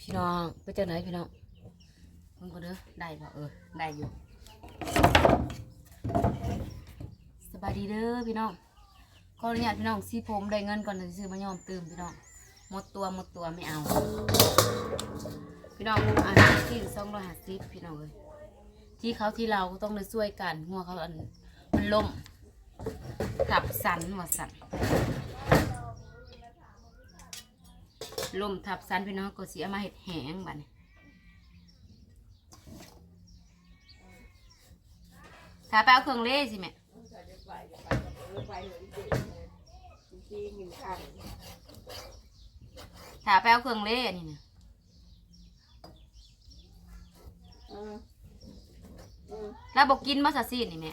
พี่น้องไปเจอไหนพี่น้องเพิ่งก็เด้อได้ป่ะเออได้อยู่สบายดีเด้อพี่น้องขออนุญาตพี่น้องซีผมได้เงินก่อนจะซื้อมายอมตื่มพี่น้องหมดตัวหมดตัวไม่เอา พี่น้องอาหารที่สองร้อยห้าสิบพี่น้องเลยที่เขาที่เราก็ต้องเลยช่วยกันหัวเขาอันมันล่มขับสันว่าสัน ลมทับสันพี่น้องก็เสิเอามาเห็ดแหงบัดนี้ถ้าไปเอาเครื่องเล่สิแม่ถ้าไปเอาเครื่องเล่นนี้นะแล้วบอกกินมาซาซีนนี่แม่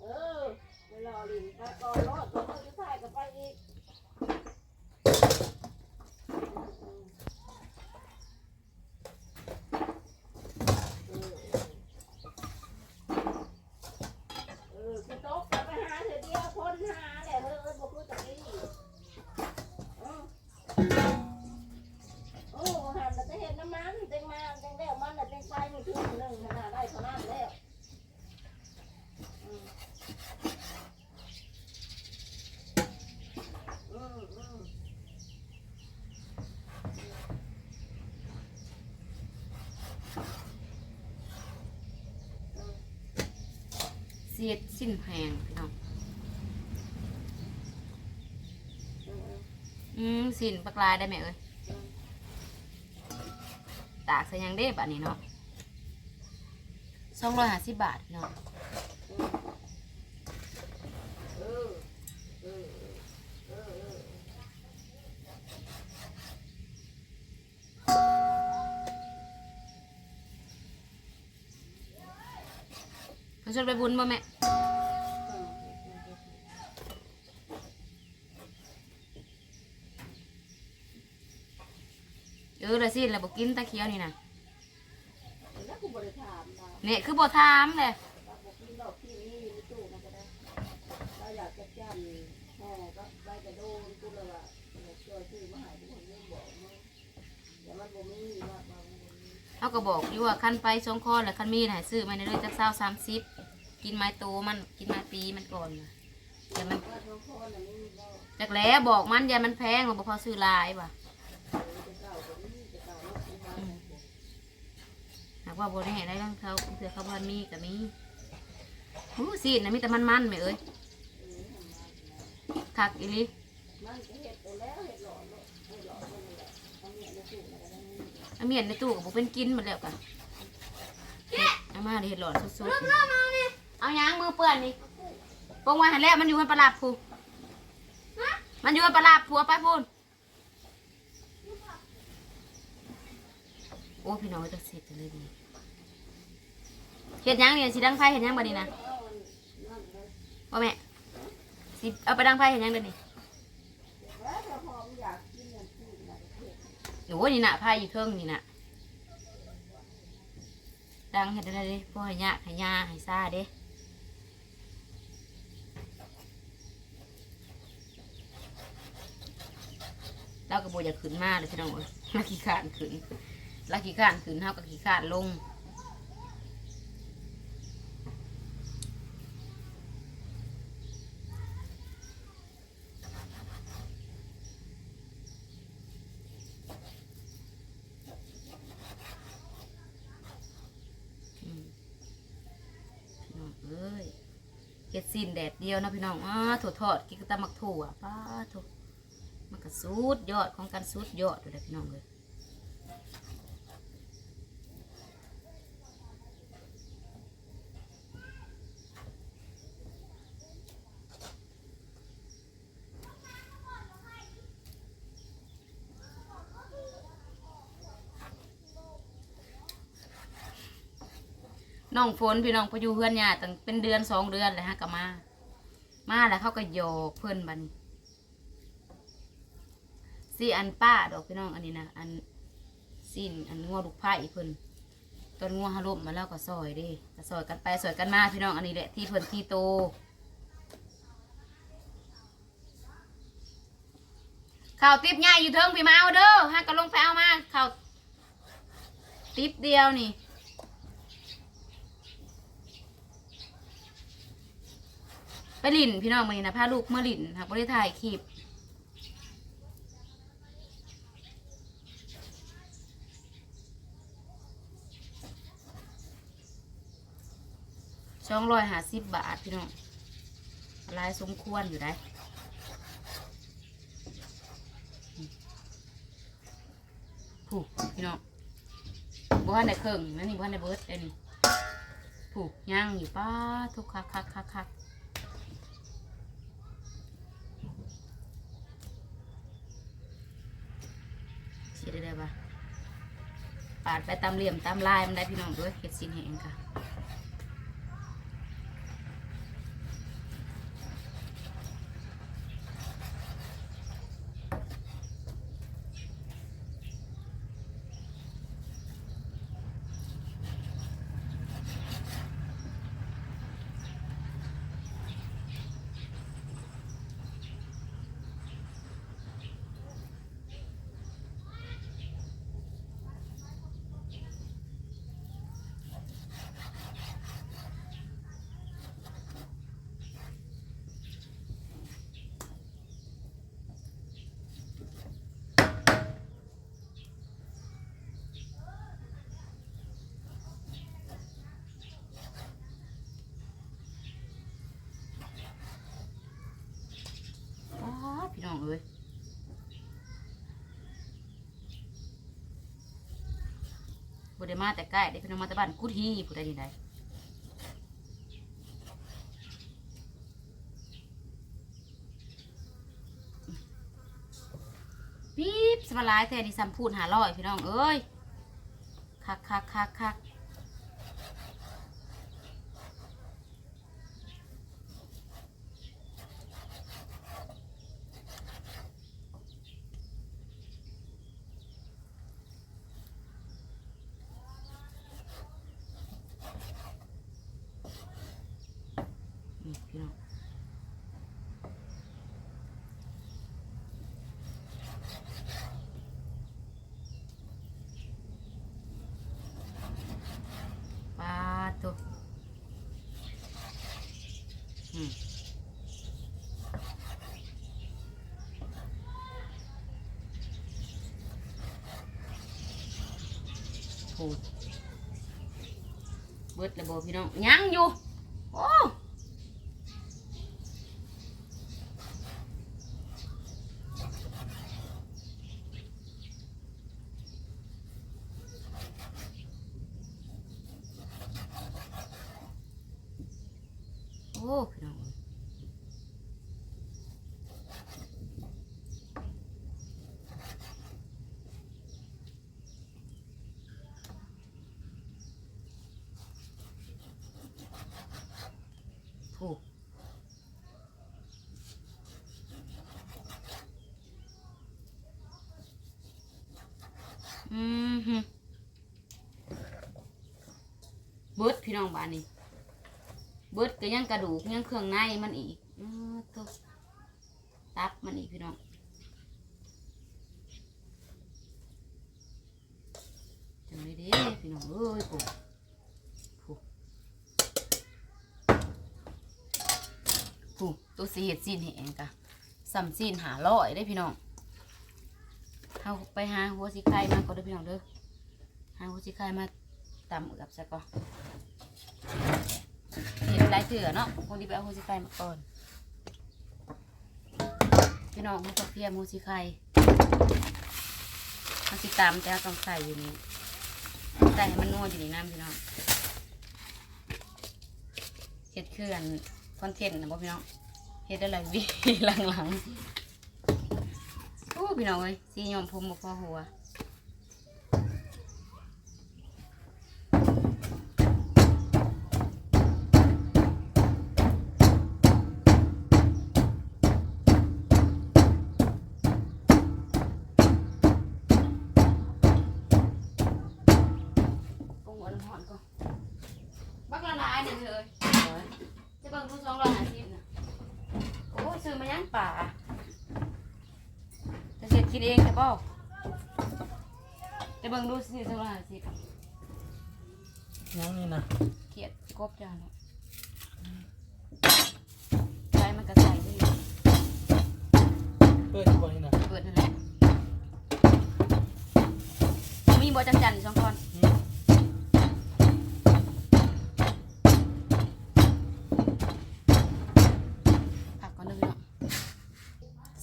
เออไปรอลินไปก่อรอดก่อนจะถ่ายกับไปอีก เออคือโต๊ะไปหาเธอเดียวคนหาแหละเธอเออบอกคือตะกี้ออโอ้หันมาจะเห็นน้ำมันเต็งมาเต็งแล้วมันน่ะเต็งไฟมีทุ่งหนึ่งขนาดได้เท่านั้นแล้วอืม อืมอืม เสียดสิ้นแพงพี่น้องอืมอืมสิ้นปลากลายได้ไหมเอ้ยตากใส่หยังเด้บัดนี้เนาะสองร้อยห้าสิบบาทพี่น้อง เขาชวนไปบุญบ่แม่เออละสิแล้วบอกกินตะเคียวนี่นะแล้วกูบริถามนะเนี่ยคือบ่ถามเลยเราบอกกินดอกที่นี่ในตู้มันก็ได้เราอยากจะจำห่อก็ใบกระโดนกูเลยว่าช่วยซื้อมาใหายทุกคนยังบอกมึงเดี๋ยวมันบ่มีว่าบางเขาก็บอกอยู่ว่าคันไปสองคอแล้วคันมีน่ะซื้อมาในเรื่องจักเศร้าสามสิบ กินไม้โตมันกินไม้ปีมันก่อนน่ะอย่ามันจากแล้วบอกมันอย่ามันแพงว่าบ่พอซื้อลายว่ะหากว่าบ่ได้ให้ได้ต้องเขาเผื่อเขาพันมีก็มีหูสิน่ะมีแต่มันมันๆแม่เอ้ยคักอีลิเห็ดไปแล้วเห็ดหลอาเมียนในตู้ก็บ่เป็นกินหมดแล้วกันเอามาเห็ดหลอดสุดๆ เอายางมือเปื้อนนี่ปงไว้หันแล้วมันอยู่ให้ประหลับผู้มันอยู่ให้ประหลับผัวไปพูนโอ้พี่น้องจะเสร็จเลยดีเห็ดยังเนี่ยสิดังไฟเห็ดยังบัดนี้นะว่าแม่สิเอาไปดังไฟเห็ดยังเดี๋ยวนี้แล้วแต่พอมันอยากกินอย่างที่นะเพื่อนโอ้ยนี่นะไฟอยู่เครื่องนี่นะดังเห็ดอะไรเด้พวกห้ยะห้ยาให้ซาเด้ เราก็บอยากขึ้นมาเลยพี่น้องเอ้ยลักขี้ขานขึ้นลักขี้ขานขึ้นเท่ากับขี้ขานลงเอ้ยเฮ็ดซีนแดดเดียวนะพี่น้องอ้าถั่วทอดกินกับตำมักถั่วป้าถั่ว มันก็สุดยอดของการสุดยอดเลยพี่น้องเลยน้องฝนพี่น้องไปอยู่เฮือนเนี่ยตั้งเป็นเดือนสองเดือนเลยฮะก็มา มาแล้วเขาก็โยกเพื่อนบัดน สีอันป้าดอกพี่น้องอันนี้นะอันสิ้นอันงัวลูกไผ่เพิ่นตอนงัวฮารุมมาแล้วก็ซอยด้ก็ซอยกันไปซอยกันมาพี่น้องอันนี้แหละที่เพิ่นที่โตข่าวติ๊บใหญ่อยู่เทิงพี่มาเอาเด้อฮะก็ลงไปเอามาข่าวติ๊บเดียวนี่ไปหลินพี่น้องมานี่นะพาลูกเมื่อหลินค่ะบริถ่ายคลิป ช่องรอยหาสิบบาทพี่น้องรายสมควรอยู่ได้ผูกพี่น้องบ้านในเครื่องนั่นนี่บ้านในเบิร์ดเด้นี่ผูกย่างอยู่ป้าทุกคักคักคักคักเสียได้ได้ปะปาดไปตามเหลี่ยมตามลายมันได้พี่น้องด้วยเห็ดสินแหงค่ะ บไดมาแต่ใกล้ได้พี่น้องมาแต่บ้านกุดฮีผู้ใดที่ใดปี๊บสมาลายแต่นี่ซ้ำพูดหาร้อยพี่น้องเอ้ยคักคักคักคัก นี่พี่น้องปลาตัวอืมพูดเบิดเลยบพี่น้องยังอยู่ โอ้ โอ้พี่น้องถูกอืมฮึ เบิดพี่น้องบ้านนี้เบิดก็ยังกระดูกยังเครื่องในมันอีกอตัวตับมันอีกพี่น้องจังเลยเด้พี่น้องเอ้ยปุ๊บปุ๊บปุ๊บตัวสีเห็ดซีนแหงกะสัมซีนหาร้อยได้พี่น้องเอาไปหาหัวสีไข่มาก็ได้พี่น้องเด้อ หาหัวสีไข่มาตำกับซะก่อนเห็นหลายเถื่อเนาะคงที่ไปเอาโฮซิไฟมาก่อนพี่น้องมูสักเพียมโฮซิไฟมันสิตามแต่ต้องใส่อยู่นี่ใส่ให้มันนัวอยู่ในน้ำพี่น้องเฮ็ดเคลื่อนคอนเทนต์นะพี่น้องเฮ็ดอะไรวิหลังๆโอ้พี่น้องเอ้ยสียอมผมบ่พอหัว จะเบิ่งผู้สองร้อยห้าสิบนะโอ้ยซื้อมาย่างป่าแต่สิกินเองแต่บ่จะเบิ่งดูสิสักหน่อยสิยังนี่นะเขียดกบจ้าเนาะใช้มันก็ใส่ได้อยู่เปิดที่บ่นี่นะเปิดนั่นแหละมีบ่จังจันสองคน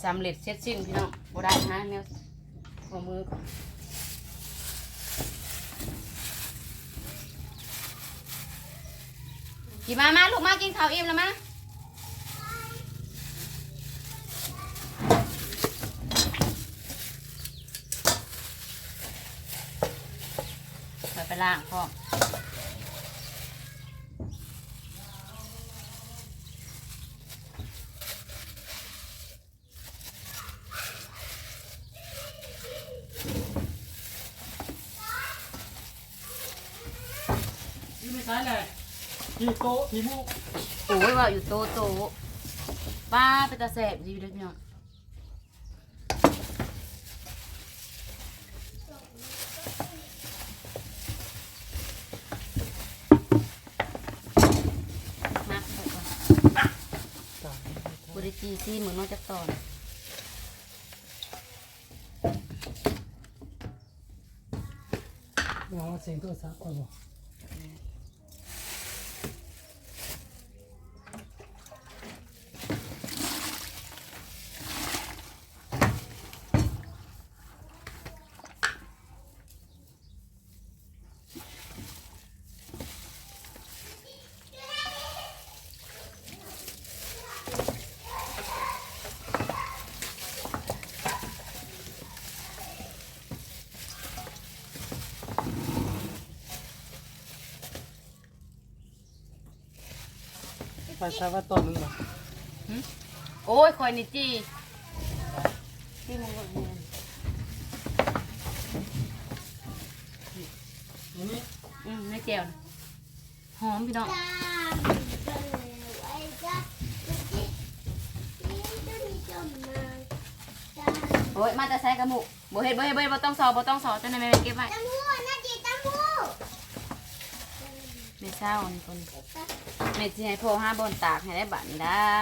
สำเร็จเสร็จสิ้นพี่น้องบ่ได้ฮะแนวหัวมือก่อนกี่มามาลูกมากินข้าวอิ่มแล้วมาไปไปล่างพ่อม นี่ไม่ใช่เลย พี่โต๊ะพี่มุกโอ้ยว่าอยู่โตะโตะป้าเป็นตาแสบดีอยู่เด้อพี่น้องมาเถอะก่อนตายบริจีซี่เหมือนน้องจะตอนน้องเสียงโทรศัพท์ก่อนบ่ ไปซะว่าต้นนึงบ่โอ้ยคอยนี่จีที่มึงบอกเนี่ยอันนี้อืมไม่แก้วนะหอมพี่น้องโอ้ยมาจะใส่กระหมูบ่เฮ็ดบ่เฮ็ดบ่เฮ็ดบ่ต้องสอบบ่ต้องสอบจังได๋แม่เก็บไว้ ไม่เศร้านี่คน แม่สิให้พ่อห้าบนตากให้ได้บันได้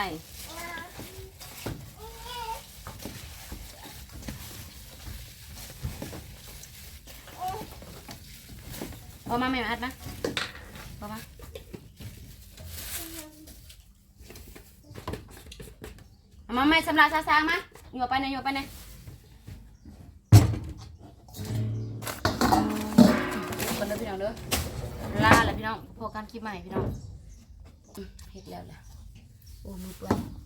พอมาแม่มาอัดมาพอมาเอามาแม่สำราญซาซางมาอยู่ไปไหนอยู่ไปไหนคนเด้อพี่น้องเด้อลาแล้วพี่น้องพอกันคลิปใหม่พี่น้อง อืมเฮ็